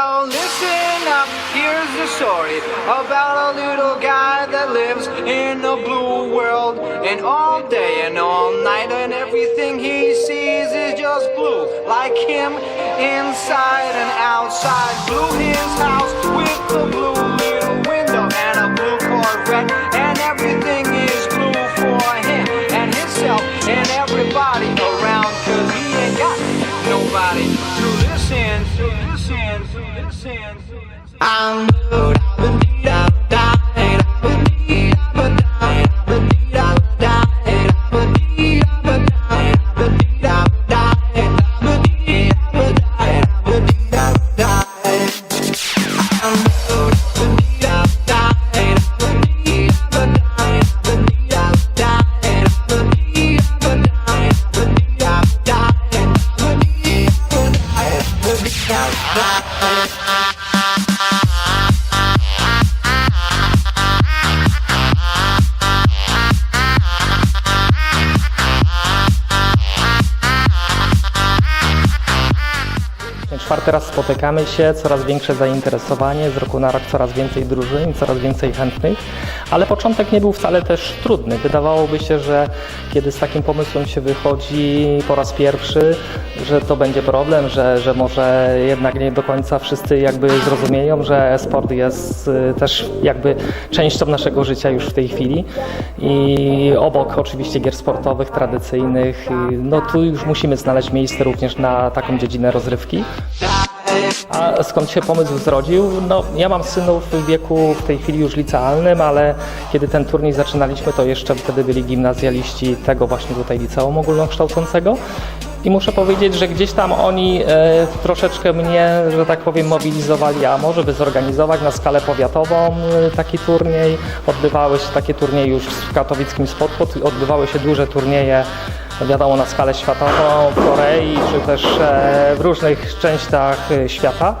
Yo, listen up, here's the story about a little guy that lives in a blue world. And all day and all night, and everything he sees is just blue. Like him, inside and outside. Blue his house with the blue I knew Czwarty raz spotykamy się, coraz większe zainteresowanie, z roku na rok coraz więcej drużyn, coraz więcej chętnych, ale początek nie był wcale też trudny. Wydawałoby się, że kiedy z takim pomysłem się wychodzi po raz pierwszy, że to będzie problem, że, że może jednak nie do końca wszyscy jakby zrozumieją, że sport jest y, też jakby częścią naszego życia już w tej chwili i obok oczywiście gier sportowych, tradycyjnych, y, no tu już musimy znaleźć miejsce również na taką dziedzinę rozrywki. A skąd się pomysł zrodził? No, ja mam synów w wieku w tej chwili już licealnym, ale kiedy ten turniej zaczynaliśmy, to jeszcze wtedy byli gimnazjaliści tego właśnie tutaj liceum ogólnokształcącego. I muszę powiedzieć, że gdzieś tam oni e, troszeczkę mnie, że tak powiem, mobilizowali, a może by zorganizować na skalę powiatową e, taki turniej. Odbywały się takie turnieje już w katowickim Spotpot, odbywały się duże turnieje wiadomo na skalę światową w Korei czy też e, w różnych częściach e, świata.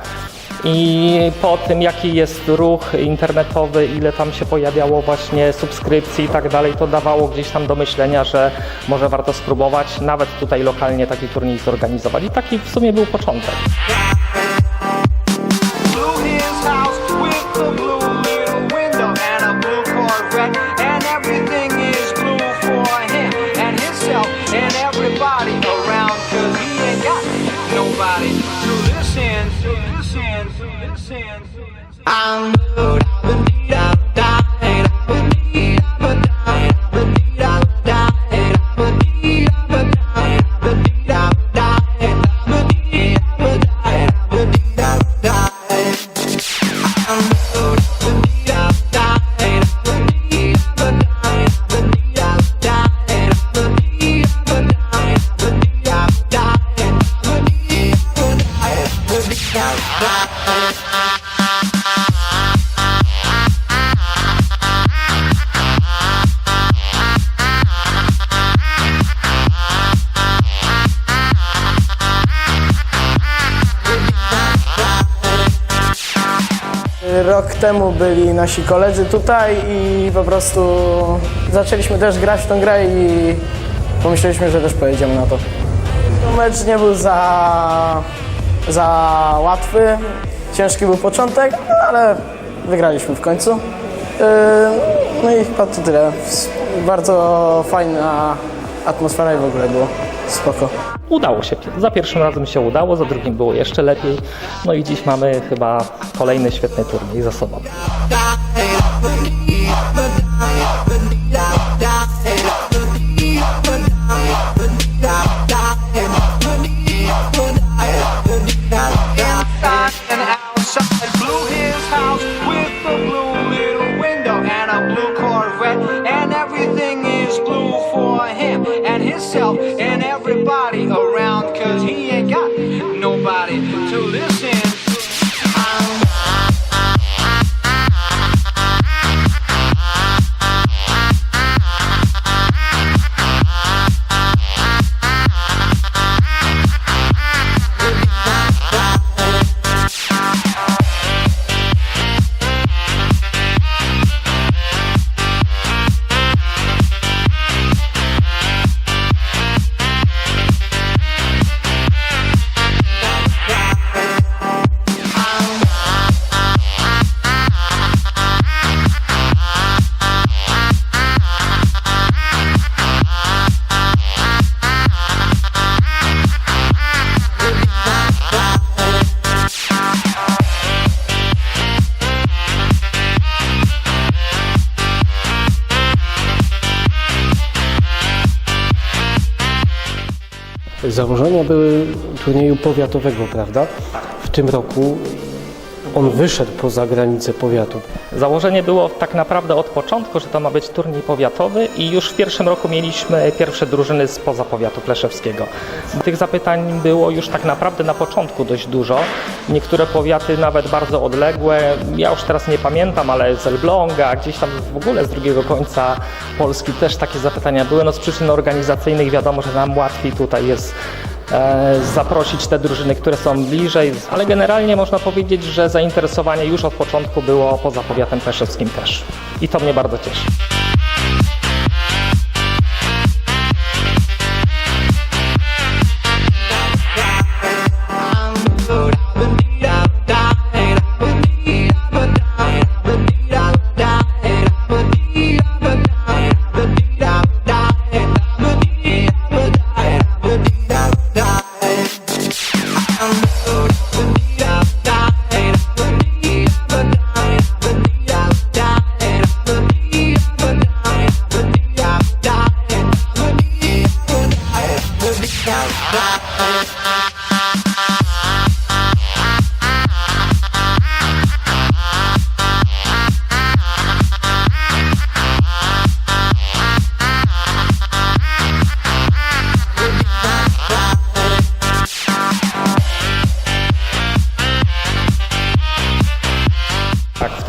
I po tym, jaki jest ruch internetowy, ile tam się pojawiało właśnie subskrypcji i tak dalej, to dawało gdzieś tam do myślenia, że może warto spróbować nawet tutaj lokalnie taki turniej zorganizować. I taki w sumie był początek. I'm road. Rok temu byli nasi koledzy tutaj i po prostu zaczęliśmy też grać w tą grę i pomyśleliśmy, że też pojedziemy na to. Mecz nie był za, za łatwy, ciężki był początek, ale wygraliśmy w końcu. Yy, No i chyba to tyle. Bardzo fajna atmosfera i w ogóle było spoko. Udało się. Za pierwszym razem się udało, za drugim było jeszcze lepiej. No i dziś mamy chyba kolejny świetny turniej za sobą. Założenia były turnieju powiatowego, prawda? W tym roku on wyszedł poza granice powiatu. Założenie było tak naprawdę od początku, że to ma być turniej powiatowy i już w pierwszym roku mieliśmy pierwsze drużyny spoza powiatu pleszewskiego. Tych zapytań było już tak naprawdę na początku dość dużo. Niektóre powiaty nawet bardzo odległe, ja już teraz nie pamiętam, ale z Elbląga, gdzieś tam w ogóle z drugiego końca Polski też takie zapytania były. No z przyczyn organizacyjnych wiadomo, że nam łatwiej tutaj jest e, zaprosić te drużyny, które są bliżej, ale generalnie można powiedzieć, że zainteresowanie już od początku było poza powiatem pleszewskim też. I to mnie bardzo cieszy.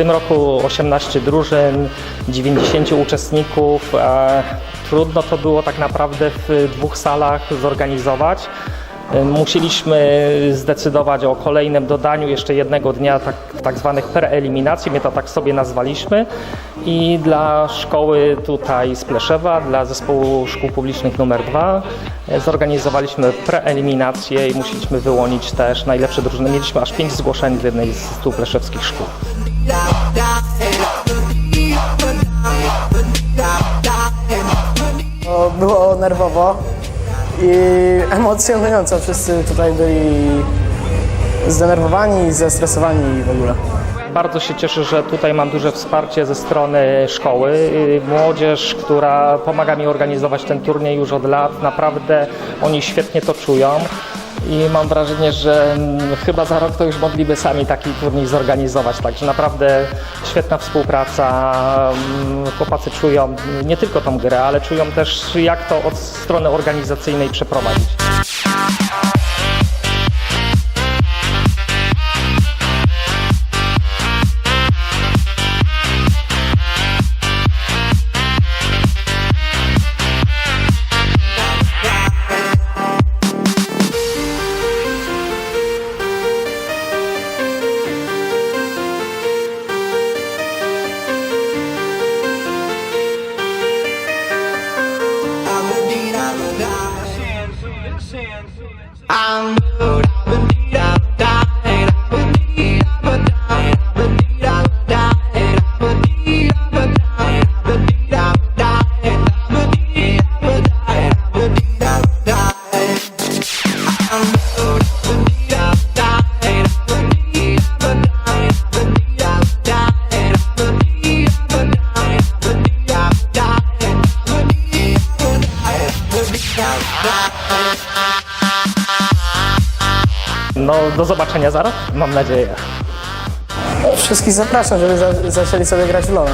Tym roku 18 drużyn, 90 uczestników. E, trudno to było tak naprawdę w dwóch salach zorganizować. E, Musieliśmy zdecydować o kolejnym dodaniu jeszcze jednego dnia tak, tak zwanych preeliminacji, my to tak sobie nazwaliśmy. I dla szkoły tutaj z Pleszewa, dla zespołu szkół publicznych numer 2 zorganizowaliśmy preeliminację i musieliśmy wyłonić też najlepsze drużyny. Mieliśmy aż pięć zgłoszeń w jednej z 100 pleszewskich szkół. No, było nerwowo i emocjonująco. Wszyscy tutaj byli zdenerwowani, zestresowani w ogóle. Bardzo się cieszę, że tutaj mam duże wsparcie ze strony szkoły. Młodzież, która pomaga mi organizować ten turniej już od lat, naprawdę oni świetnie to czują. I mam wrażenie, że mm, chyba za rok to już mogliby sami taki turniej zorganizować. Także naprawdę świetna współpraca. Mm, Chłopacy czują nie tylko tą grę, ale czują też jak to od strony organizacyjnej przeprowadzić. No, do zobaczenia za rok, mam nadzieję. Wszystkich zapraszam, żeby za, zaczęli sobie grać w LoL.